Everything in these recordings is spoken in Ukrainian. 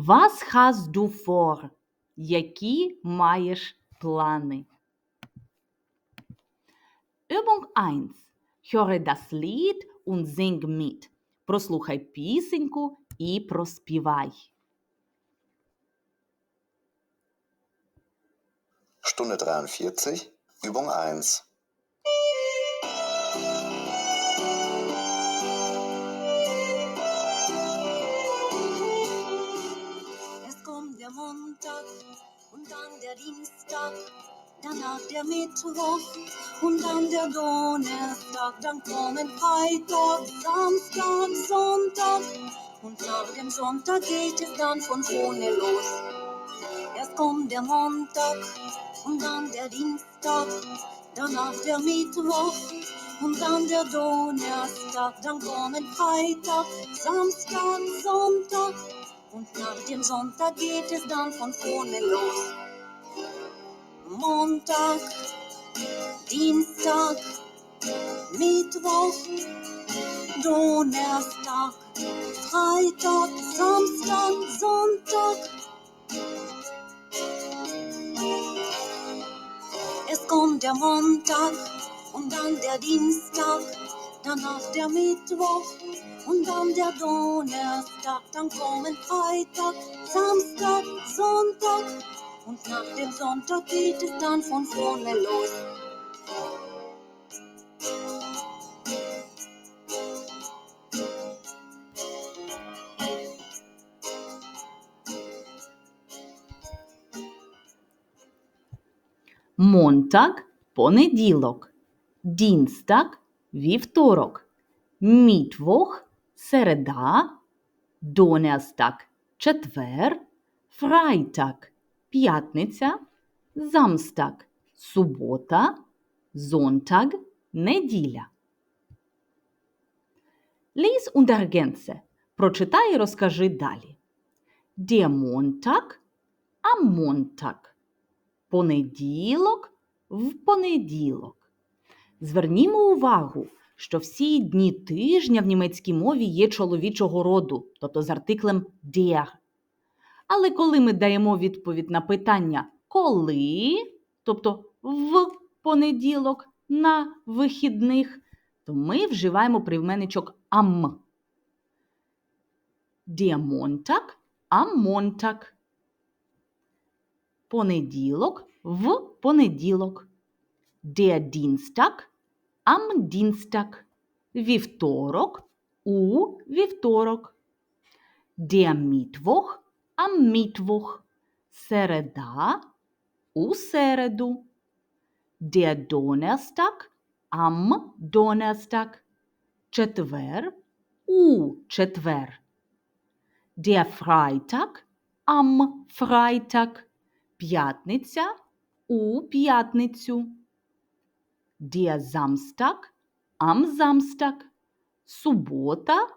Was hast du vor? Які маєш плани? Übung 1. Höre das Lied und sing mit. Прослухай пісеньку і проспівай. Stunde 43, Übung 1. Montag und dann der Dienstag, danach der Mittwoch und dann der Donnerstag, dann kommen Freitag, Samstag, Sonntag und nach dem Sonntag geht es dann von vorne los. Erst kommt der Montag und dann der Dienstag, danach der Mittwoch und dann der Donnerstag, dann kommen Freitag, Samstag, Sonntag und nach dem Sonntag geht es dann von vorne los. Montag, Dienstag, Mittwoch, Donnerstag, Freitag, Samstag, Sonntag. Es kommt der Montag und dann der Dienstag, danach der Mittwoch und dann der Donnerstag, dann kommen Freitag, Samstag, Sonntag und nach dem Sonntag geht es dann von vorne los. Монтаг понеділок. Дінстаг вівторок. Мітвох середа. Донерстаг четвер. Фрайтаг п'ятниця. Замстаг субота. Зонтаг неділя. Ліс ergänze. Прочитай і розкажи далі. Montag am Montag. Понеділок в понеділок. Звернімо увагу, що всі дні тижня в німецькій мові є чоловічого роду, тобто з артиклем der. Але коли ми даємо відповідь на питання коли, тобто в понеділок на вихідних, то ми вживаємо прийменничок am. Der Montag am Montag. Понеділок в понеділок. Der Dienstag Dienstag. Вівторок у вівторок. Am Mittwoch. Середа у середу. Donnerstag am Donnerstag. Четвер у четвер. Freitag am Freitag. П'ятниця у п'ятницю. Der Samstag am Samstag. Субота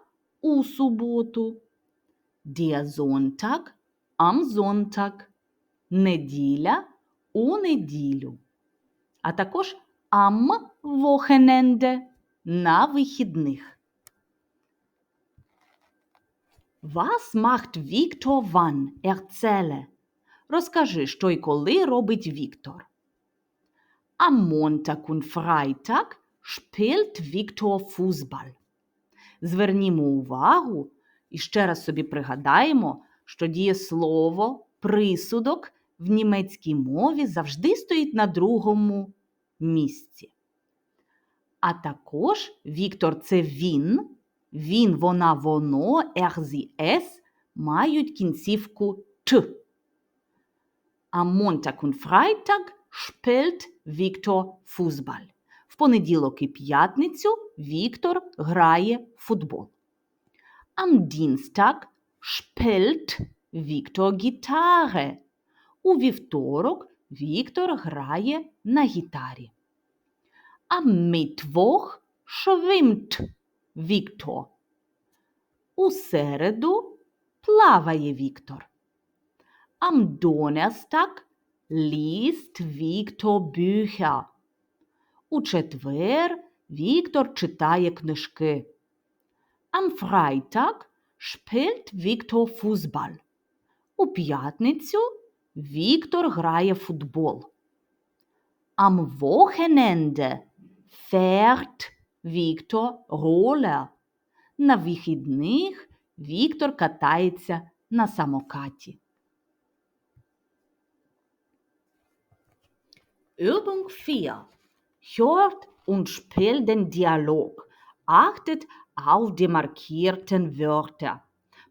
у суботу. Der Sonntag am Sonntag. Неділя у неділю. А також am Wochenende на вихідних. Was macht Viktor wann? Erzähle. Розкажи, що й коли робить Віктор. Am Montag und Freitag spielt Viktor Fußball. Звернімо увагу і ще раз собі пригадаємо, що дієслово, присудок в німецькій мові завжди стоїть на другому місці. А також Віктор це він, він, вона, воно, sie, es мають кінцівку т. Am Montag und Freitag spielt Віктор Fußball. В понеділок і п'ятницю Віктор грає футбол. Am Dienstag Віктор Gitarre. У вівторок Віктор грає на гітарі. Am Mittwoch schwimmt Віктор. У середу плаває Віктор. Am liest Віктор Bücher. У четвер Віктор читає книжки. Am Freitag spielt Віктор Fußball. У п'ятницю Віктор грає футбол. Am Wochenende fährt Віктор Roller. На вихідних Віктор катається на самокаті. Übung 4. Hört und spielt den Dialog. Achtet auf die markierten Wörter.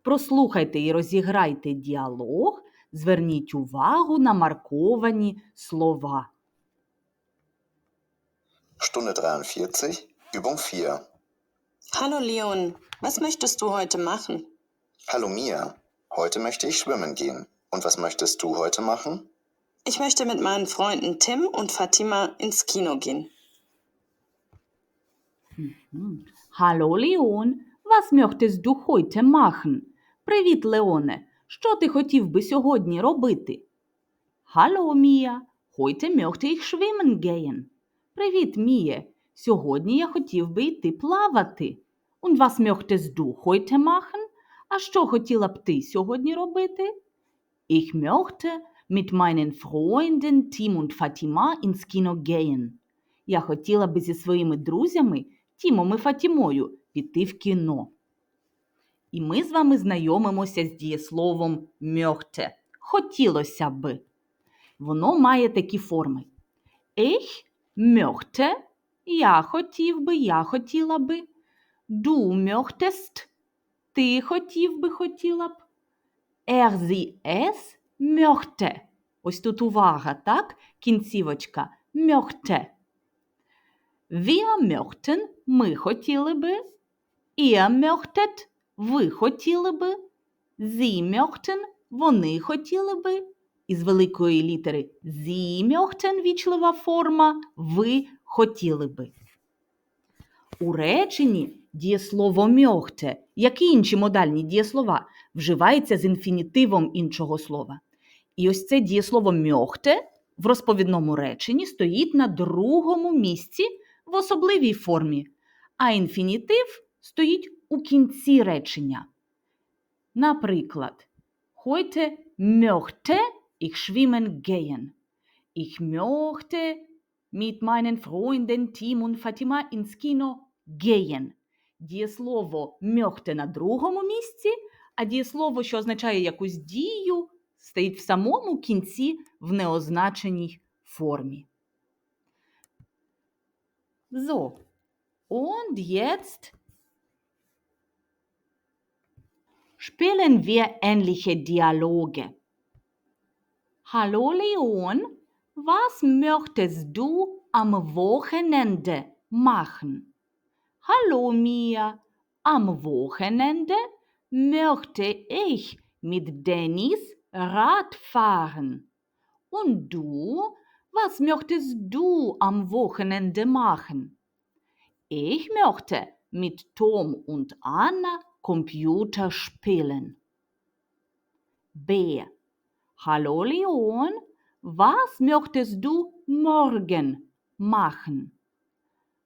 Прослухайте і розіграйте діалог. Зверніть увагу на марковані слова. Stunde 43, Übung 4. Hallo Leon, was möchtest du heute machen? Hallo Mia, heute möchte ich schwimmen gehen. Und was möchtest du heute machen? Ich möchte mit meinen Freunden Tim und Fatima ins Kino gehen. Hm. Hallo Leon, was möchtest du heute machen? Привіт, Леоне. Що ти хотів би сьогодні робити? Hallo Mia, heute möchte ich schwimmen gehen. Привіт, Міє. Сьогодні я хотів би йти плавати. Und was möchtest du heute machen? А що хотіла б ти сьогодні робити? Ich möchte mit meinen Freunden Tim und Fatima ins Kino gehen. Я хотіла би зі своїми друзями Тімом і Фатімою піти в кіно. І ми з вами знайомимося з дієсловом möchte. Хотілося би. Воно має такі форми. Ich möchte – я хотів би, я хотіла би. Du möchtest – ти хотів би, хотіла б. Er, sie, es möchte. Ось тут увага, так? Кінцівочка. Möchte. Wir möchten – ми хотіли би. Ihr möchtet – ви хотіли би. Sie möchten – вони хотіли би. Із великої літери Sie möchten – вічлива форма ви хотіли би. У реченні дієслово möchte, як і інші модальні дієслова, вживається з інфінітивом іншого слова. І ось це дієслово möchte в розповідному реченні стоїть на другому місці в особливій формі, а інфінітив стоїть у кінці речення. Наприклад, heute möchte ich schwimmen gehen. Ich möchte mit meinen Freunden Tim und Fatima ins Kino gehen. Дієслово möchte на другому місці, а дієслово, що означає якусь дію, стоїть в самому кінці в неозначеній формі. So, und jetzt spielen wir ähnliche Dialoge. Hallo Leon, was möchtest du am Wochenende machen? Hallo Mia, am Wochenende möchte ich mit Dennis Rad fahren. Und du, was möchtest du am Wochenende machen? Ich möchte mit Tom und Anna Computer spielen. B. Hallo Leon, was möchtest du morgen machen?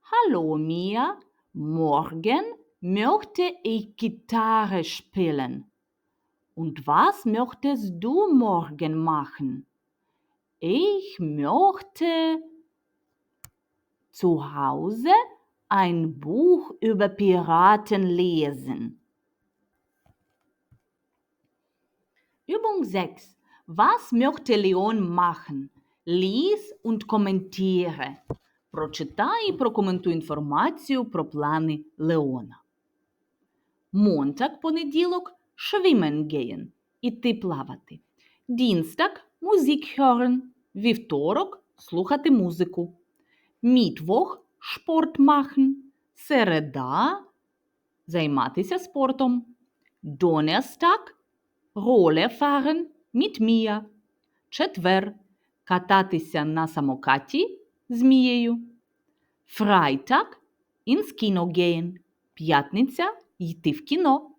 Hallo Mia, morgen möchte ich Gitarre spielen. Und was möchtest du morgen machen? Ich möchte zu Hause ein Buch über Piraten lesen. Übung 6. Was möchte Leon machen? Lies und kommentiere. Прочитай і прокоментуй інформацію про плани Леона. Монтак понеділок gehen – іти плавати. Дінстак – Musik. Вівторок – слухати музику. Мітвох – machen. Середа – займатися спортом. Fahren mit Mia. Четвер – кататися на самокаті з Мією. Freitag – ins Kino gehen. П'ятниця – йти в кіно.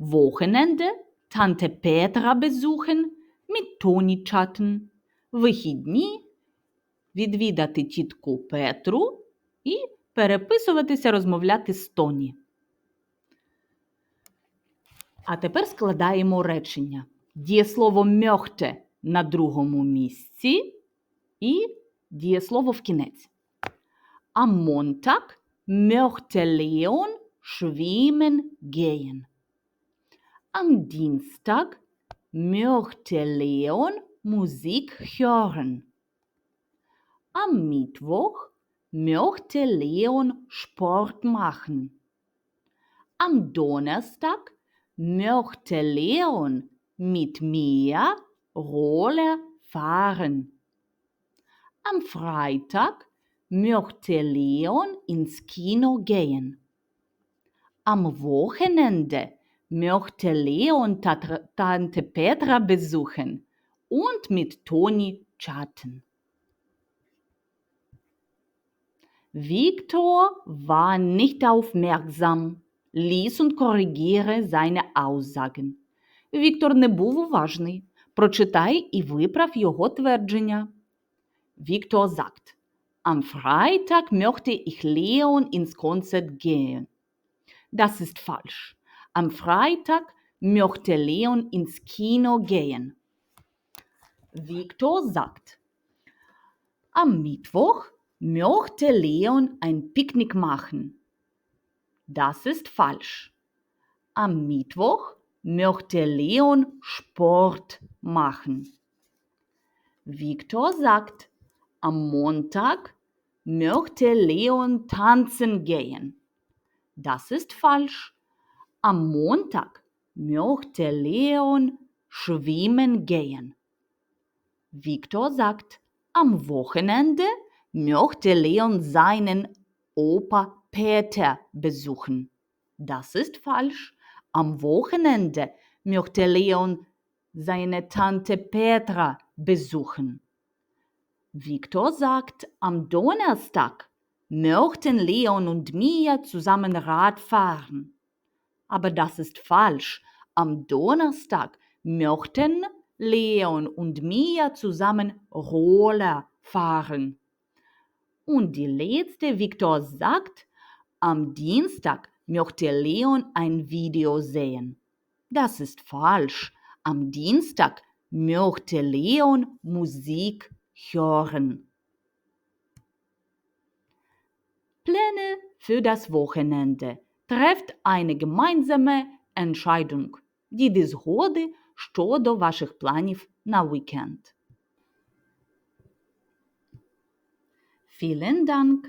Wochenende – Tante Petra besuchen, mit Toni chatten. Вихідні – відвідати тітку Петру і переписуватися, розмовляти з Тоні. А тепер складаємо речення. дієслово möchte на другому місці і дієслово в кінець. Am Montag möchte Leon schwimmen gehen. Am Dienstag möchte Leon Musik hören. Am Mittwoch möchte Leon Sport machen. Am Donnerstag möchte Leon mit mir Roller fahren. Am Freitag möchte Leon ins Kino gehen. Am Wochenende möchte Leon Tat- Tante Petra besuchen und mit Toni chatten. Viktor war nicht aufmerksam. Lies und korrigiere seine Aussagen. Віктор не був уважний. Прочитай і виправ його твердження. Viktor sagt, am Freitag möchte ich Leon ins Konzert gehen. Das ist falsch. Am Freitag möchte Leon ins Kino gehen. Viktor sagt, am Mittwoch möchte Leon ein Picknick machen. Das ist falsch. Am Mittwoch möchte Leon Sport machen. Viktor sagt, am Montag möchte Leon tanzen gehen. Das ist falsch. Am Montag möchte Leon schwimmen gehen. Viktor sagt, am Wochenende möchte Leon seinen Opa Peter besuchen. Das ist falsch. Am Wochenende möchte Leon seine Tante Petra besuchen. Viktor sagt, am Donnerstag möchten Leon und Mia zusammen Rad fahren. Aber das ist falsch. Am Donnerstag möchten Leon und Mia zusammen Roller fahren. Und die letzte Viktor sagt, am Dienstag möchte Leon ein Video sehen. Das ist falsch. Am Dienstag möchte Leon Musik hören. Pläne für das Wochenende. Trefft eine gemeinsame Entscheidung. Діди згоди щодо ваших планів на вікенд. Vielen Dank.